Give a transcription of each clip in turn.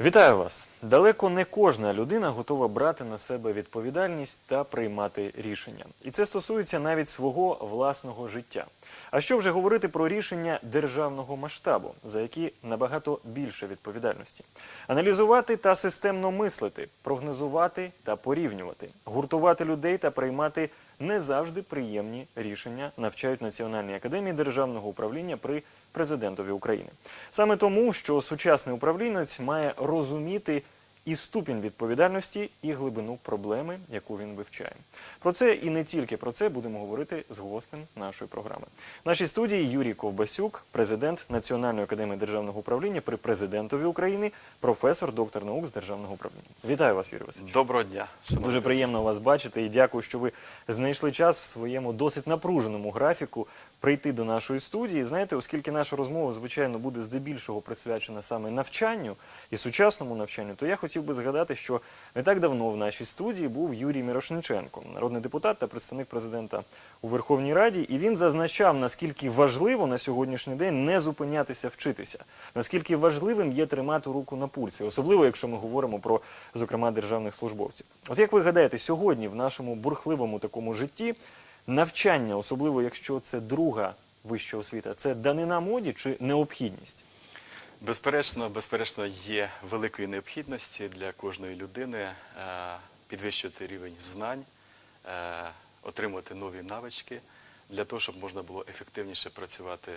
Вітаю вас! Далеко не кожна людина готова брати на себе відповідальність та приймати рішення. І це стосується навіть свого власного життя. А що вже говорити про рішення державного масштабу, за які набагато більше відповідальності? Аналізувати та системно мислити, прогнозувати та порівнювати, гуртувати людей та приймати не завжди приємні рішення навчають Національній академії державного управління при президентові України. Саме тому, що сучасний управлінець має розуміти і ступінь відповідальності, і глибину проблеми, яку він вивчає. Про це і не тільки про це будемо говорити з гостем нашої програми. В нашій студії Юрій Ковбасюк, президент Національної академії державного управління при президентові України, професор, доктор наук з державного управління. Вітаю вас, Юрій Васильович. Доброго дня. Дуже приємно вас бачити і дякую, що ви знайшли час в своєму досить напруженому графіку прийти до нашої студії. Знаєте, оскільки наша розмова, звичайно, буде здебільшого присвячена саме навчанню і сучасному навчанню, то я хотів би згадати, що не так давно в нашій студії був Юрій Мірошниченко, народний депутат та представник президента у Верховній Раді, і він зазначав, наскільки важливо на сьогоднішній день не зупинятися вчитися, наскільки важливим є тримати руку на пульсі, особливо якщо ми говоримо про, зокрема, державних службовців. От як ви гадаєте, сьогодні в нашому бурхливому такому житті навчання, особливо якщо це друга вища освіта, це данина моді чи необхідність? Безперечно, безперечно, є великої необхідності для кожної людини е, підвищувати рівень знань, е, отримувати нові навички для того, щоб можна було ефективніше працювати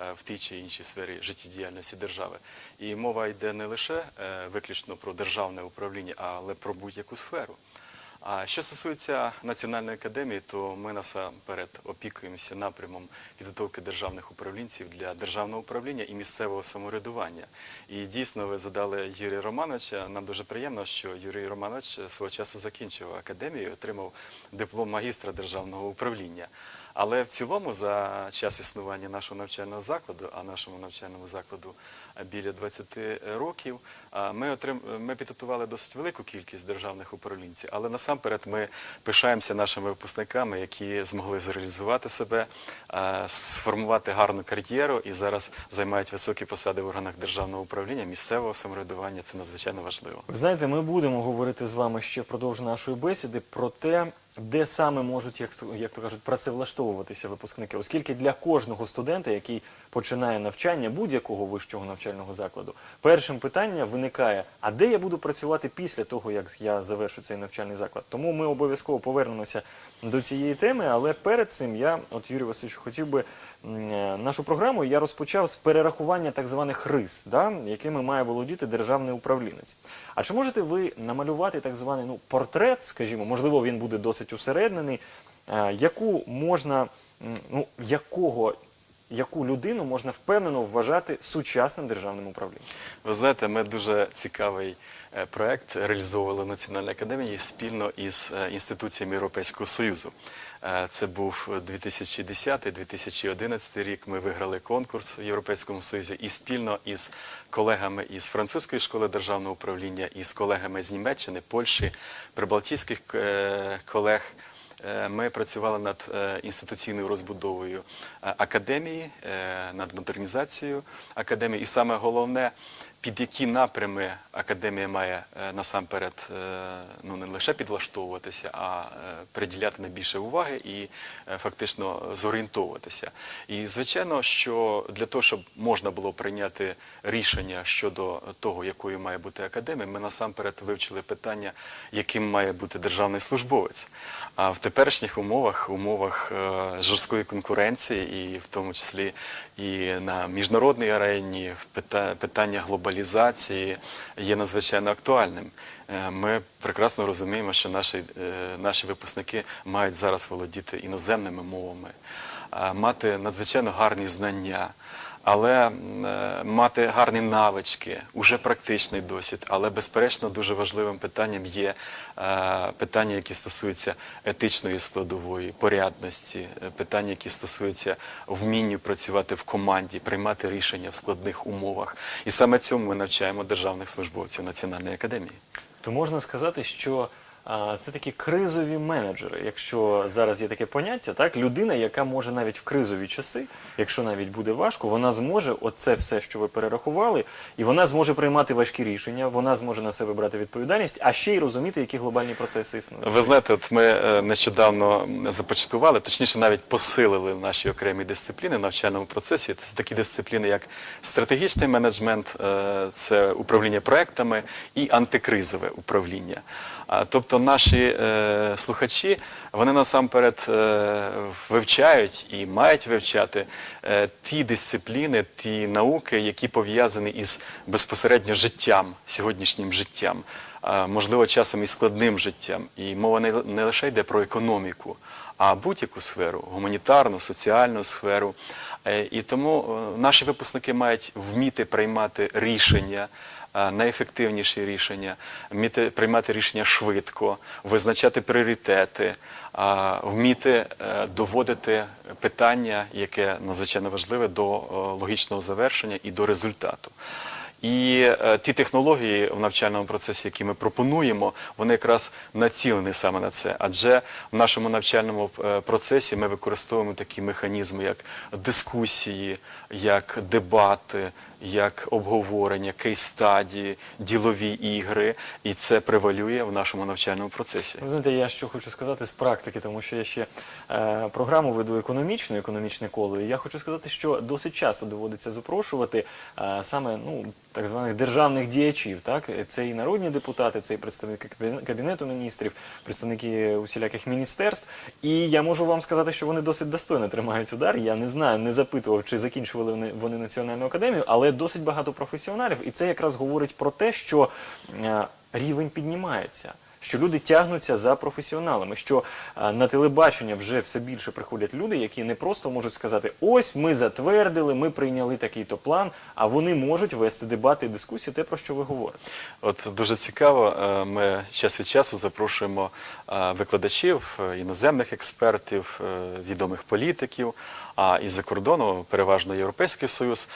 е, в тій чи іншій сфері життєдіяльності держави. І мова йде не лише виключно про державне управління, але про будь-яку сферу. А що стосується Національної академії, то ми насамперед опікуємося напрямом підготовки державних управлінців для державного управління і місцевого самоврядування. І дійсно ви задали Юрія Романовича. Нам дуже приємно, що Юрій Романович свого часу закінчив академію, отримав диплом магістра державного управління. Але в цілому за час існування нашого навчального закладу, а нашому навчальному закладу біля 20 років, ми отрим... ми підготували досить велику кількість державних управлінців. Але насамперед ми пишаємося нашими випускниками, які змогли зреалізувати себе, сформувати гарну кар'єру і зараз займають високі посади в органах державного управління, місцевого самоврядування. Це надзвичайно важливо. Ви знаєте, ми будемо говорити з вами ще впродовж нашої бесіди про те, де саме можуть, як, як то кажуть, працевлаштовуватися випускники, оскільки для кожного студента, який починає навчання будь-якого вищого навчального закладу, першим питанням виникає: а де я буду працювати після того, як я завершу цей навчальний заклад? Тому ми обов'язково повернемося до цієї теми. Але перед цим я, от Юрій Васильович, хотів би нашу програму я розпочав з перерахування так званих рис, да, якими має володіти державний управлінець. А чи можете ви намалювати так званий ну, портрет, скажімо, можливо, він буде досить усереднений, е, яку можна, ну, якого, яку людину можна впевнено вважати сучасним державним управлінцем? Ви знаєте, ми дуже цікавий е, проект реалізовували в Національній академії спільно із е, інституціями Європейського Союзу. Е, Це був 2010-2011 рік. Ми виграли конкурс в Європейському Союзі і спільно із колегами із французької школи державного управління, і з колегами з Німеччини, Польщі, прибалтійських е, колег. Е, Ми працювали над інституційною розбудовою академії, над модернізацією академії, і саме головне, під які напрями академія має е, насамперед е, ну не лише підлаштовуватися, а е, приділяти найбільше уваги і фактично зорієнтовуватися. І звичайно, що для того, щоб можна було прийняти рішення щодо того, якою має бути академія, ми насамперед вивчили питання, яким має бути державний службовець. А в теперішніх умовах, умовах жорсткої конкуренції, і в тому числі і на міжнародній арені, пита- питання глобалізації є надзвичайно актуальним. Е, Ми прекрасно розуміємо, що наші, е, наші випускники мають зараз володіти іноземними мовами, мати надзвичайно гарні знання. Але е, мати гарні навички, уже практичний досвід. Але безперечно дуже важливим питанням є е, питання, які стосуються етичної складової, порядності, е, питання, які стосуються вмінню працювати в команді, приймати рішення в складних умовах. І саме цьому ми навчаємо державних службовців Національної академії. То можна сказати, що це такі кризові менеджери. Якщо зараз є таке поняття, так людина, яка може навіть в кризові часи, якщо навіть буде важко, вона зможе оце все, що ви перерахували, і вона зможе приймати важкі рішення, вона зможе на себе брати відповідальність, а ще й розуміти, які глобальні процеси існують. Ви знаєте, от ми е, нещодавно започаткували, точніше, навіть посилили наші окремі дисципліни в навчальному процесі. Це такі дисципліни, як стратегічний менеджмент, е, це управління проектами і антикризове управління. Тобто наші е, слухачі вони насамперед е, вивчають і мають вивчати е, ті дисципліни, ті науки, які пов'язані із безпосередньо життям, сьогоднішнім життям, можливо, часом і складним життям. І мова не, не лише йде про економіку, а будь-яку сферу гуманітарну, соціальну сферу. І тому наші випускники мають вміти приймати рішення. Е, Найефективніші рішення, вміти приймати рішення швидко, визначати пріоритети, вміти е, доводити питання, яке надзвичайно важливе, до е, логічного завершення і до результату. І е, ті технології в навчальному процесі, які ми пропонуємо, вони якраз націлені саме на це. Адже в нашому навчальному е, процесі ми використовуємо такі механізми, як дискусії, як дебати, як обговорення, кейс-стадії, ділові ігри, і це превалює в нашому навчальному процесі. Ви знаєте, я що хочу сказати з практики, тому що я ще е, програму веду економічну, економічне коло. І я хочу сказати, що досить часто доводиться запрошувати е, саме ну так званих державних діячів. Так це і народні депутати, це і представники кабінету міністрів, представники усіляких міністерств. І я можу вам сказати, що вони досить достойно тримають удар. Я не знаю, не запитував, чи закінчували вони, національну академію, але досить багато професіоналів, і це якраз говорить про те, що е, рівень піднімається що люди тягнуться за професіоналами, що а, на телебачення вже все більше приходять люди, які не просто можуть сказати: ось ми затвердили, ми прийняли такий-то план, а вони можуть вести дебати і дискусії, те про що ви говорите. От дуже цікаво. е, Ми час від часу запрошуємо е, викладачів, е, іноземних експертів, е, відомих політиків, а із-за кордону переважно Європейський Союз.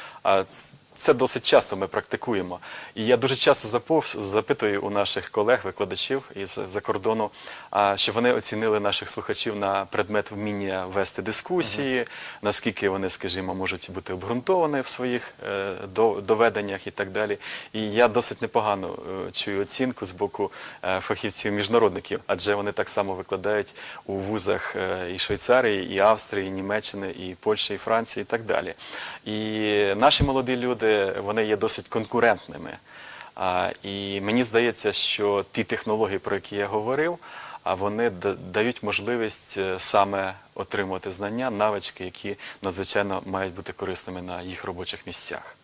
Це досить часто ми практикуємо. І я дуже часто запитую у наших колег-викладачів із-за кордону, а, щоб вони оцінили наших слухачів на предмет вміння вести дискусії, наскільки вони, скажімо, можуть бути обґрунтовані в своїх е, доведеннях і так далі. І я досить непогано е, чую оцінку з боку е, фахівців-міжнародників, адже вони так само викладають у вузах і Швейцарії, і Австрії, і Німеччини, і Польщі, і Франції, і так далі. І наші молоді люди вони є досить конкурентними. І мені здається, що ті технології, про які я говорив, вони дають можливість е, саме отримувати знання, навички, які надзвичайно мають бути корисними на їх робочих місцях.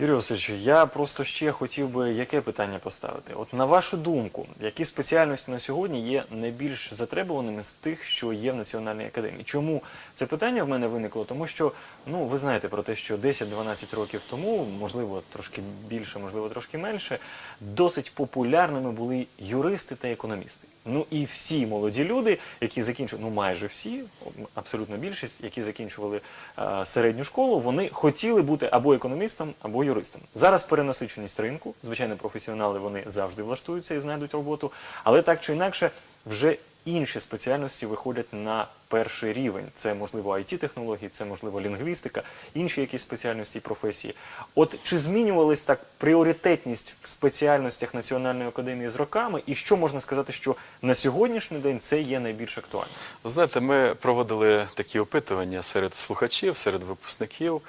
Юрій Васильович, я просто ще хотів би яке питання поставити. От на вашу думку, які спеціальності на сьогодні є найбільш затребуваними з тих, що є в Національній академії? Чому це питання в мене виникло? Тому що ну ви знаєте про те, що 10-12 років тому, можливо, трошки більше, можливо, трошки менше, досить популярними були юристи та економісти. Ну і всі молоді люди, які закінчували, ну майже всі, абсолютно більшість, які закінчували е, середню школу, вони хотіли бути або економістом, або юристом. Зараз перенасиченість ринку, звичайно, професіонали вони завжди влаштуються і знайдуть роботу, але так чи інакше, вже інші спеціальності виходять на перший рівень. Це можливо it технології, це можливо лінгвістика, інші якісь спеціальності і професії. От чи змінювалась так пріоритетність в спеціальностях Національної академії з роками, і що можна сказати, що на сьогоднішній день це є найбільш актуальним? Ви знаєте, ми проводили такі опитування серед слухачів, серед випускників,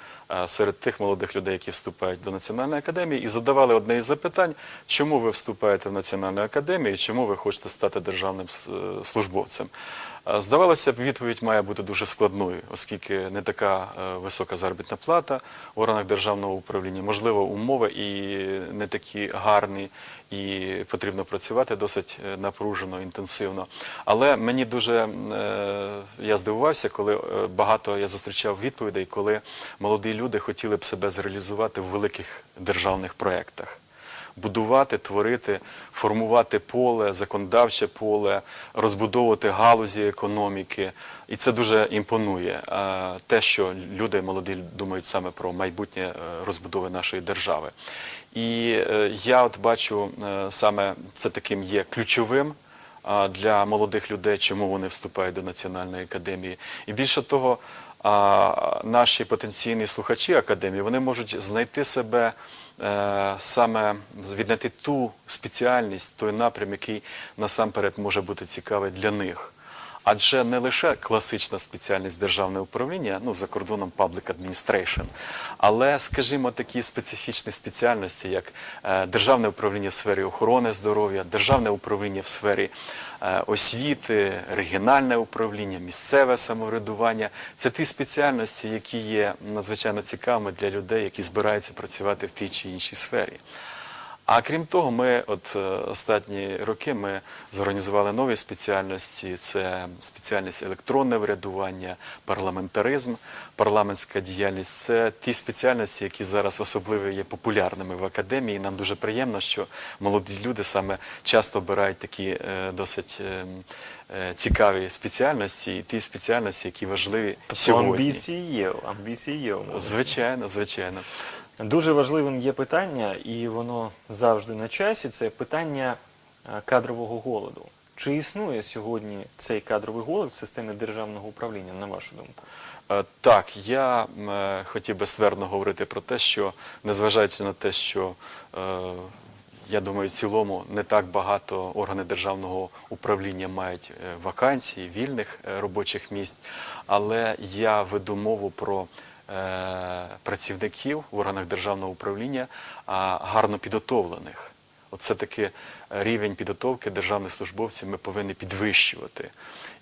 серед тих молодих людей, які вступають до Національної академії, і задавали одне із запитань, чому ви вступаєте в Національну академію, чому ви хочете стати державним е, службовцем. А, Здавалося б, відповідь має бути дуже складною, оскільки не така е, висока заробітна плата в органах державного управління, можливо, умови і не такі гарні, і потрібно працювати досить е, напружено, інтенсивно. Але мені дуже е, я здивувався, коли е, багато я зустрічав відповідей, коли молоді люди хотіли б себе зреалізувати в великих державних проєктах. Будувати, творити, формувати поле, законодавче поле, розбудовувати галузі економіки. І це дуже імпонує. Е, Те, що люди молоді думають саме про майбутнє е, розбудови нашої держави. І е, я от бачу саме це таким є ключовим для молодих людей, чому вони вступають до Національної академії. І більше того, наші потенційні слухачі академії вони можуть знайти себе саме віднайти ту спеціальність, той напрям, який насамперед може бути цікавий для них. Адже не лише класична спеціальність державне управління, ну за кордоном public administration, але, скажімо, такі специфічні спеціальності, як е, державне управління в сфері охорони здоров'я, державне управління в сфері е, освіти, регіональне управління, місцеве самоврядування це ті спеціальності, які є надзвичайно цікавими для людей, які збираються працювати в тій чи іншій сфері. А крім того, ми от е, останні роки ми зорганізували нові спеціальності: це спеціальність електронне врядування, парламентаризм, парламентська діяльність. Це ті спеціальності, які зараз особливо є популярними в академії. Нам дуже приємно, що молоді люди саме часто обирають такі е, досить е, цікаві спеціальності, і ті спеціальності, які важливі сьогодні. Амбіції є, амбіції є. Звичайно, звичайно. Дуже важливим є питання, і воно завжди на часі. Це питання е, кадрового голоду. Чи існує сьогодні цей кадровий голод в системі державного управління, на вашу думку? Е, Так, я е, хотів би ствердно говорити про те, що незважаючи на те, що я думаю, в цілому не так багато органи державного управління мають вакансій, вільних робочих місць, але я веду мову про працівників в органах державного управління гарно підготовлених. Оце таки рівень підготовки державних службовців ми повинні підвищувати.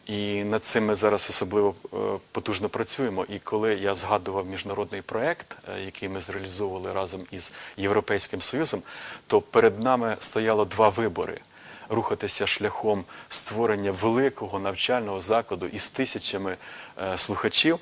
І над цим ми зараз особливо е, потужно працюємо. І коли я згадував міжнародний проект, е, який ми зреалізовували разом із Європейським Союзом, то перед нами стояло два вибори. Рухатися шляхом створення великого навчального закладу із тисячами е, слухачів.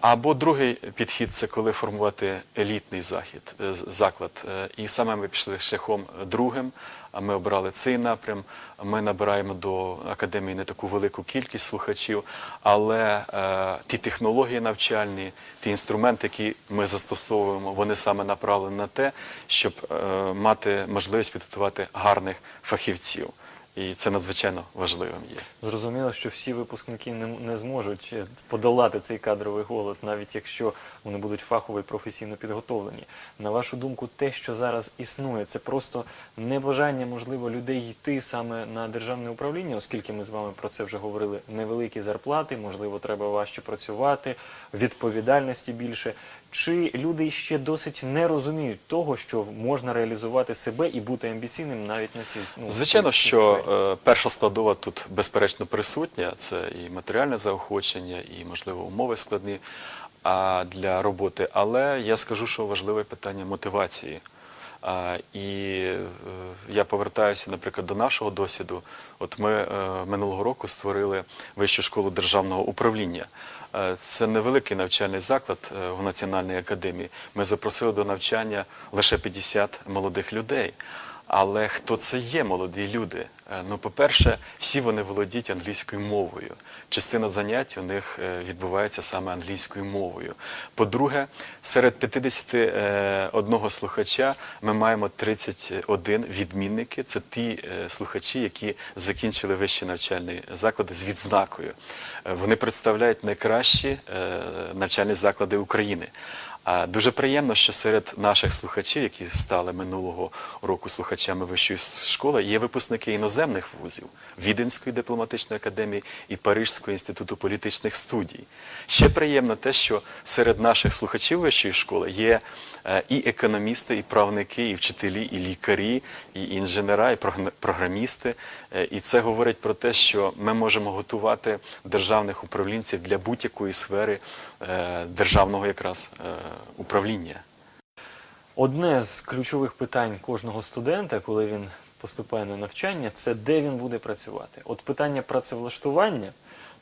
Або другий підхід це коли формувати елітний захід, е, заклад. Е, І саме ми пішли шляхом другим. Ми обрали цей напрям. Ми набираємо до академії не таку велику кількість слухачів, але е, ті технології навчальні, ті інструменти, які ми застосовуємо, вони саме направлені на те, щоб е, мати можливість підготувати гарних фахівців. І це надзвичайно важливим є. Зрозуміло, що всі випускники не, не зможуть е, подолати цей кадровий голод, навіть якщо вони будуть фахово і професійно підготовлені. На вашу думку, те, що зараз існує, це просто небажання, можливо, людей йти саме на державне управління, оскільки ми з вами про це вже говорили. Невеликі зарплати, можливо, треба важче працювати, відповідальності більше. Чи люди ще досить не розуміють того, що можна реалізувати себе і бути амбіційним навіть на цій ну, Звичайно, цій що сфері? е, перша складова тут безперечно присутня. Це і матеріальне заохочення, і можливо умови складні а, для роботи. Але я скажу, що важливе питання мотивації. І е, я повертаюся, наприклад, до нашого досвіду. От ми е, минулого року створили вищу школу державного управління. Е, Це невеликий навчальний заклад в Національній академії. Ми запросили до навчання лише 50 молодих людей. Але хто це є молоді люди? Е, Ну, по-перше, всі вони володіють англійською мовою. Частина занять у них е, відбувається саме англійською мовою. По-друге, серед 51 слухача ми маємо 31 відмінники. Це ті е, слухачі, які закінчили вищі навчальні заклади з відзнакою. Е, Вони представляють найкращі е, навчальні заклади України. Дуже приємно, що серед наших слухачів, які стали минулого року слухачами вищої школи, є випускники іноземних вузів Віденської дипломатичної академії і Парижського інституту політичних студій. Ще приємно те, що серед наших слухачів вищої школи є е, і економісти, і правники, і вчителі, і лікарі, і інженера, і програмісти. Е, І це говорить про те, що ми можемо готувати державних управлінців для будь-якої сфери е, державного якраз управління. Одне з ключових питань кожного студента, коли він поступає на навчання, це де він буде працювати. От питання працевлаштування,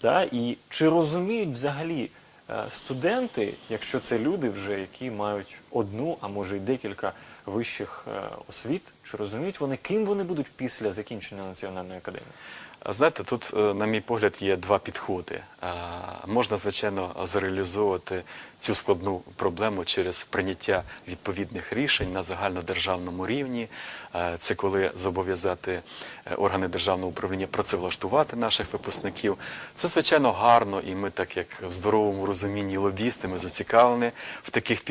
да, і чи розуміють взагалі е, студенти, якщо це люди вже, які мають одну, а може й декілька вищих е, освіт, чи розуміють вони, ким вони будуть після закінчення національної академії? Знаєте, тут, е, на мій погляд, є два підходи. Можна, звичайно, зреалізовувати цю складну проблему через прийняття відповідних рішень на загальнодержавному рівні. Це коли зобов'язати е, органи державного управління працевлаштувати наших випускників. Це, звичайно, гарно, і ми, так як в здоровому розумінні лобісти, ми зацікавлені в таких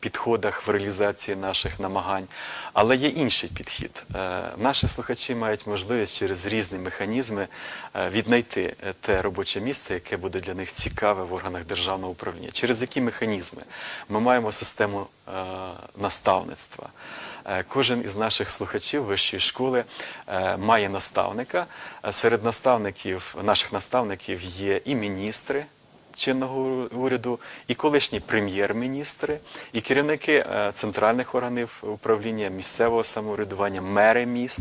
підходах в реалізації наших намагань. Але є інший підхід. Е, Наші слухачі мають можливість через різні механізми е, віднайти е, те робоче місце, яке буде для них цікаве в органах державного управління. Через які механізми? Ми маємо систему наставництва. Кожен із наших слухачів вищої школи має наставника. Серед наставників, наших наставників є і міністри, чинного уряду, і колишні прем'єр-міністри, і керівники е, центральних органів управління місцевого самоврядування, мери міст.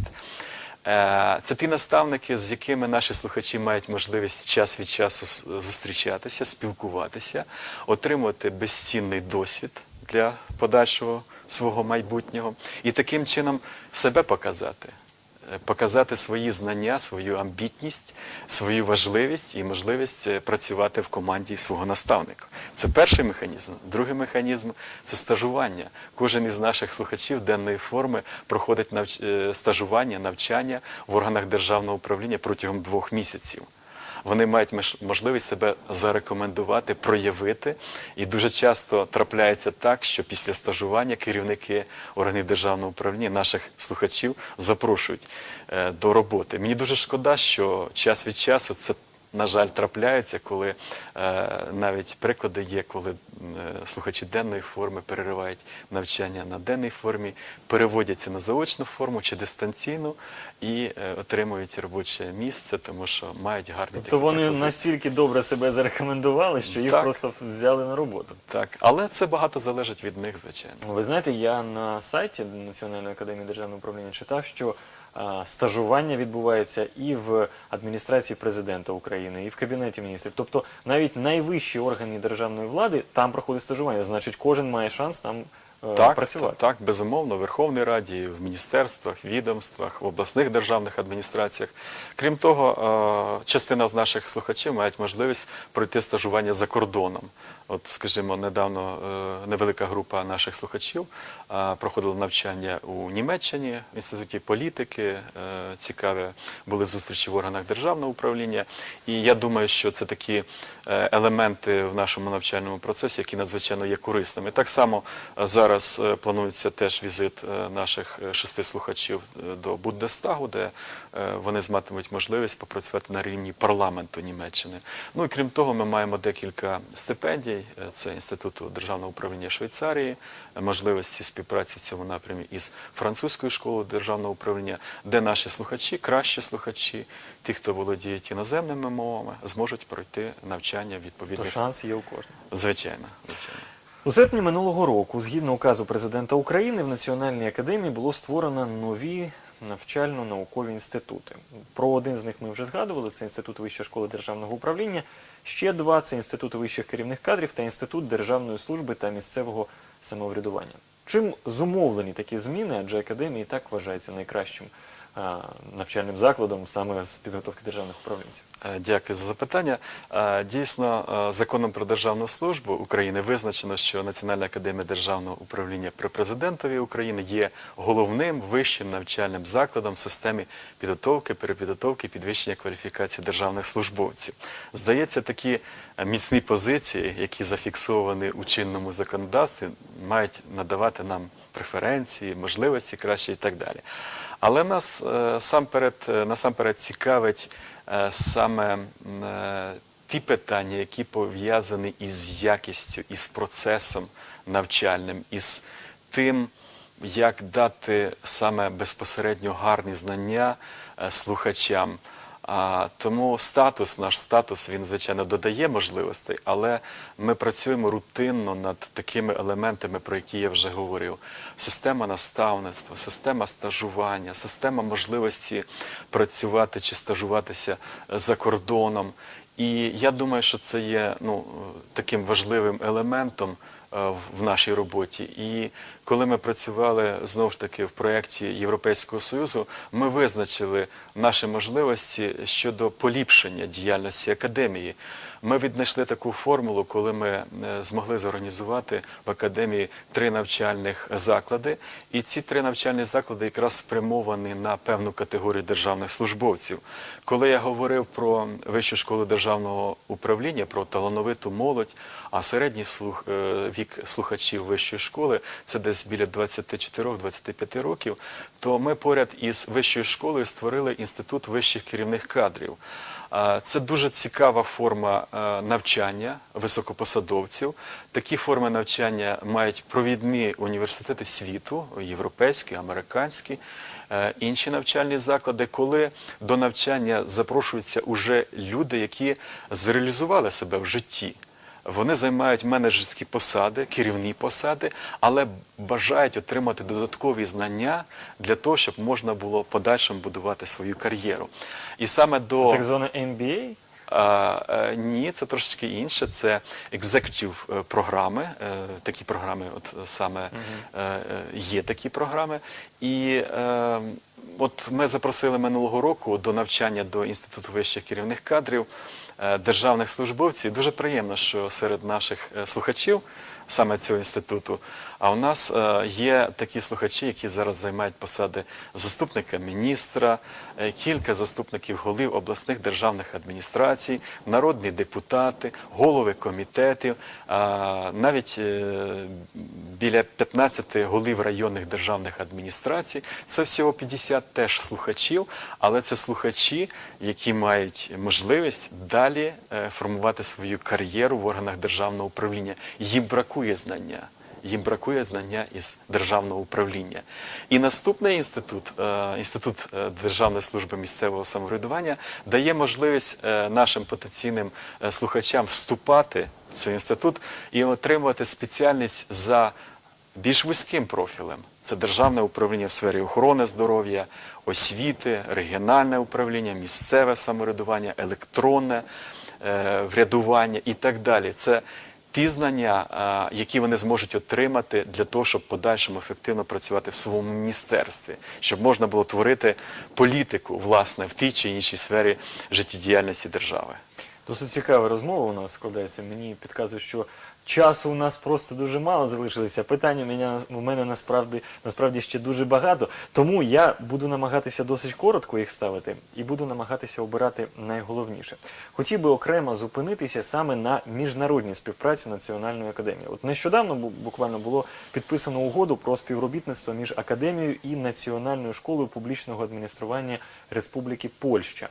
Е, Це ті наставники, з якими наші слухачі мають можливість час від часу зустрічатися, спілкуватися, отримувати безцінний досвід для подальшого свого майбутнього і таким чином себе показати показати свої знання, свою амбітність, свою важливість і можливість е, працювати в команді свого наставника. Це перший механізм. Другий механізм це стажування. Кожен із наших слухачів денної форми проходить е, стажування, навчання в органах державного управління протягом двох місяців. Вони мають можливість себе зарекомендувати, проявити. І дуже часто трапляється так, що після стажування керівники органів державного управління наших слухачів запрошують е, до роботи. Мені дуже шкода, що час від часу це. На жаль, трапляється, коли е, навіть приклади є, коли е, слухачі денної форми переривають навчання на денній формі, переводяться на заочну форму чи дистанційну і е, отримують робоче місце, тому що мають гарні Тобто такі вони пропозиції. настільки добре себе зарекомендували, що їх Так. просто взяли на роботу. Так, але це багато залежить від них, звичайно. Ви знаєте, я на сайті Національної академії державного управління читав, що стажування відбувається і в адміністрації президента України, і в кабінеті міністрів. Тобто навіть найвищі органи державної влади там проходить стажування. Значить, кожен має шанс там е, Так, працювати. так, так, безумовно, в Верховній Раді, в міністерствах, відомствах, в обласних державних адміністраціях. Крім того, е, частина з наших слухачів мають можливість пройти стажування за кордоном. От, скажімо, недавно е, невелика група наших слухачів е, проходила навчання у Німеччині в інституті політики. е, Цікаві були зустрічі в органах державного управління. І я думаю, що це такі елементи в нашому навчальному процесі, які надзвичайно є корисними. Так само зараз планується теж візит наших шести слухачів до Бундестагу, де вони матимуть можливість попрацювати на рівні парламенту Німеччини. Ну і крім того, ми маємо декілька стипендій. Е, Це інституту державного управління Швейцарії, е, можливості співпраці в цьому напрямі із французькою школою державного управління, де наші слухачі, кращі слухачі, ті, хто володіють іноземними мовами, зможуть пройти навчання То шанс є у кожного. Звичайно, звичайно. У серпні минулого року, згідно указу президента України, в Національній академії було створено нові навчально-наукові інститути. Про один з них ми вже згадували: це інститут Вищої школи державного управління. Ще два це інститут вищих керівних кадрів та інститут державної служби та місцевого самоврядування. Чим зумовлені такі зміни? Адже академія і так вважається найкращим навчальним закладом саме з підготовки державних управлінців. Е, Дякую за запитання. Е, Дійсно, е, законом про державну службу України визначено, що Національна академія державного управління при президентові України є головним вищим навчальним закладом в системі підготовки, перепідготовки, підвищення кваліфікації державних службовців. Здається, такі міцні позиції, які зафіксовані у чинному законодавстві, мають надавати нам преференції, можливості краще і так далі. Але нас сам перед, е, насамперед цікавить саме м, е, ті питання, які пов'язані із якістю, із процесом навчальним, із тим, як дати саме безпосередньо гарні знання е, слухачам. А, тому статус, наш статус, він звичайно додає можливостей, але ми працюємо рутинно над такими елементами, про які я вже говорив: система наставництва, система стажування, система можливості працювати чи стажуватися за кордоном. І я думаю, що це є ну, таким важливим елементом в нашій роботі. І коли ми працювали знову ж таки в проєкті Європейського Союзу, ми визначили наші можливості щодо поліпшення діяльності академії. Ми віднайшли таку формулу, коли ми е, змогли зорганізувати в академії три навчальних заклади, і ці три навчальні заклади якраз спрямовані на певну категорію державних службовців. Коли я говорив про вищу школу державного управління, про талановиту молодь, а середній слух, е, вік слухачів вищої школи це десь біля 24-25 років, то ми поряд із вищою школою створили інститут вищих керівних кадрів. Це дуже цікава форма е, навчання високопосадовців. Такі форми навчання мають провідні університети світу, європейські, американські, е, інші навчальні заклади, коли до навчання запрошуються уже люди, які зреалізували себе в житті. Вони займають менеджерські посади, керівні посади, але бажають отримати додаткові знання для того, щоб можна було в подальшому будувати свою кар'єру. І саме до Це так зване MBA? а, е, ні, це трошечки інше. Це екзекутів е, програми. Е, Такі програми, от саме е, є такі програми. І от ми запросили минулого року до навчання до інституту вищих керівних кадрів державних службовців. Дуже приємно, що серед наших е, слухачів саме цього інституту. А у нас е, є такі слухачі, які зараз займають посади заступника міністра, е, кілька заступників голів обласних державних адміністрацій, народні депутати, голови комітетів, навіть е, біля 15 голів районних державних адміністрацій. Це всього 50 теж слухачів, але це слухачі, які мають можливість далі формувати свою кар'єру в органах державного управління. Їм бракує знання. Їм бракує знання із державного управління. І наступний інститут, е, інститут е, Державної служби місцевого самоврядування, дає можливість е, нашим потенційним слухачам вступати в цей інститут і отримувати спеціальність за більш вузьким профілем. Це державне управління в сфері охорони здоров'я, освіти, регіональне управління, місцеве самоврядування, електронне врядування і так далі. Це ті знання, які вони зможуть отримати для того, щоб подальшому ефективно працювати в своєму міністерстві, щоб можна було творити політику власне в тій чи іншій сфері життєдіяльності держави. Досить цікава розмова у нас складається. Мені підказують, що часу у нас просто дуже мало залишилося. Питань у мене, у мене насправді, насправді ще дуже багато. Тому я буду намагатися досить коротко їх ставити і буду намагатися обирати найголовніше. Хотів би окремо зупинитися саме на міжнародній співпраці Національної академії. От нещодавно буквально було підписано угоду про співробітництво між академією і Національною школою публічного адміністрування Республіки Польща.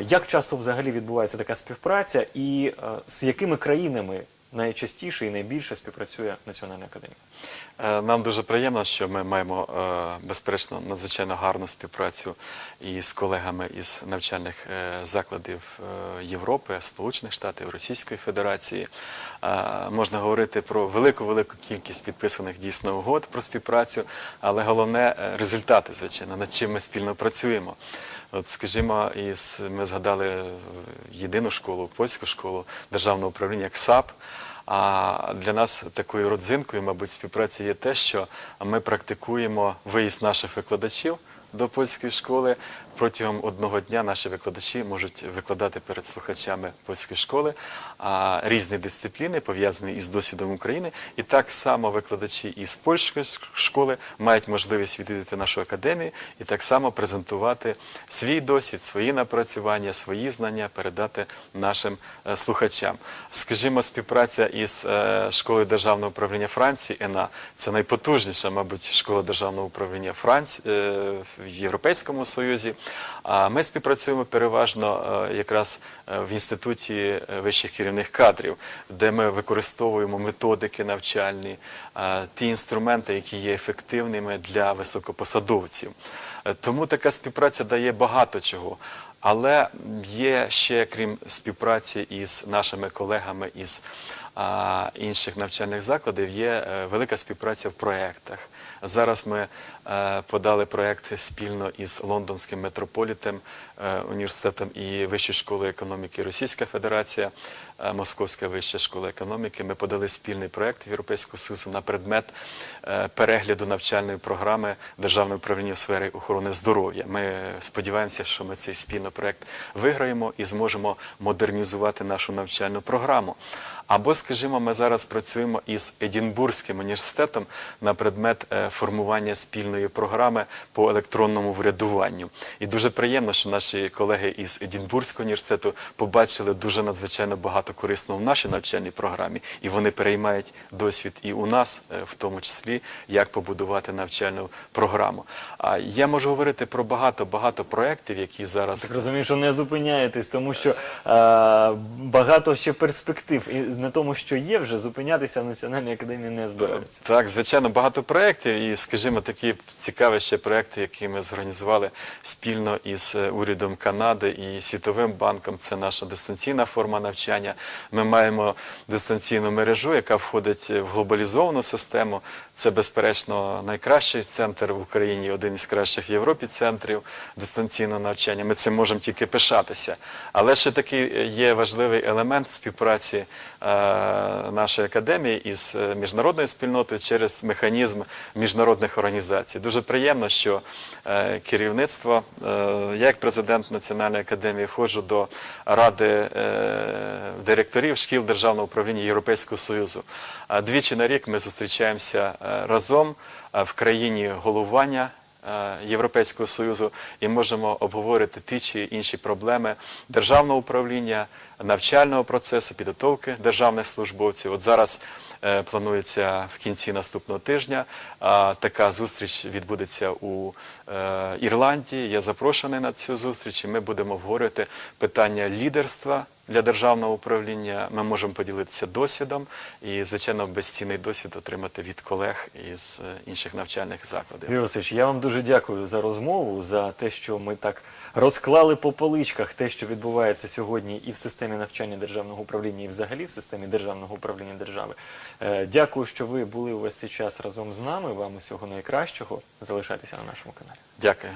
Як часто взагалі відбувається така співпраця, і з якими країнами найчастіше і найбільше співпрацює Національна академія? Е, Нам дуже приємно, що ми маємо е, безперечно надзвичайно гарну співпрацю із колегами із навчальних е, закладів Європи, Сполучених Штатів, Російської Федерації. Можна говорити про велику велику кількість підписаних дійсно угод про співпрацю, але головне результати, звичайно, над чим ми спільно працюємо. От, скажімо, із ми згадали е, єдину школу, польську школу державного управління КСАП. А для нас такою родзинкою, мабуть, співпраці є те, що ми практикуємо виїзд наших викладачів до польської школи. Протягом одного дня наші викладачі можуть викладати перед слухачами польської школи різні дисципліни, пов'язані із досвідом України. І так само викладачі із польської школи мають можливість відвідати нашу академію і так само презентувати свій досвід, свої напрацювання, свої знання передати нашим е, слухачам. Скажімо, співпраця із е, школою державного управління Франції ЕНА це найпотужніша, мабуть, школа державного управління Франції е, в Європейському Союзі. А ми співпрацюємо переважно е, якраз е, в інституті е, вищих керівних кадрів, де ми використовуємо методики навчальні, ті інструменти, які є ефективними для високопосадовців. Тому така співпраця дає багато чого. Але є ще, крім співпраці із нашими колегами із а, інших навчальних закладів, є велика співпраця в проєктах. Зараз ми подали проект спільно із Лондонським метрополітем, е, університетом і Вищою школою економіки Російська Федерація, е, Московська вища школа економіки. Ми подали спільний проект Європейського Союзу на предмет е, перегляду навчальної програми Державного управління у сфері охорони здоров'я. Ми сподіваємося, що ми цей спільний проект виграємо і зможемо модернізувати нашу навчальну програму. Або, скажімо, ми зараз працюємо із Едінбурзьким університетом на предмет е, формування спільної програми по електронному врядуванню. І дуже приємно, що наші колеги із Едінбурзького університету побачили дуже надзвичайно багато корисного в нашій навчальній програмі, і вони переймають досвід і у нас, е, в тому числі, як побудувати навчальну програму. А я можу говорити про багато багато проєктів, які зараз Так розумію, що не зупиняєтесь, тому що е, багато ще перспектив. І на тому, що є, вже зупинятися в Національній академії не збираються. Так, звичайно, багато проєктів, і, скажімо, такі цікаві ще проєкти, які ми зорганізували спільно із е, урядом Канади і Світовим банком. Це наша дистанційна форма навчання. Ми маємо дистанційну мережу, яка входить в глобалізовану систему. Це, безперечно, найкращий центр в Україні, один із кращих в Європі центрів дистанційного навчання. Ми цим можемо тільки пишатися. Але ще такий є важливий елемент співпраці е, нашої академії із е, міжнародною спільнотою через механізм міжнародних організацій. Дуже приємно, що е, керівництво, е, я як президент Національної академії входжу до ради е, директорів шкіл державного управління Європейського Союзу. Двічі на рік ми зустрічаємося е, разом е, в країні головування. е, Європейського союзу і можемо обговорити ті чи інші проблеми державного управління, навчального процесу, підготовки державних службовців. От зараз е, планується в кінці наступного тижня. а Така зустріч відбудеться у е, Ірландії. Я запрошений на цю зустріч. і Ми будемо обговорювати питання лідерства для державного управління. Ми можемо поділитися досвідом і, звичайно, безцінний досвід отримати від колег із е, інших навчальних закладів. Юрій Васильович, я вам дуже дякую за розмову, за те, що ми так розклали по поличках те, що відбувається сьогодні і в системі навчання державного управління, і взагалі в системі державного управління держави. Е, Дякую, що ви були увесь цей час разом з нами. Вам усього найкращого. Залишайтеся на нашому каналі. Дякую.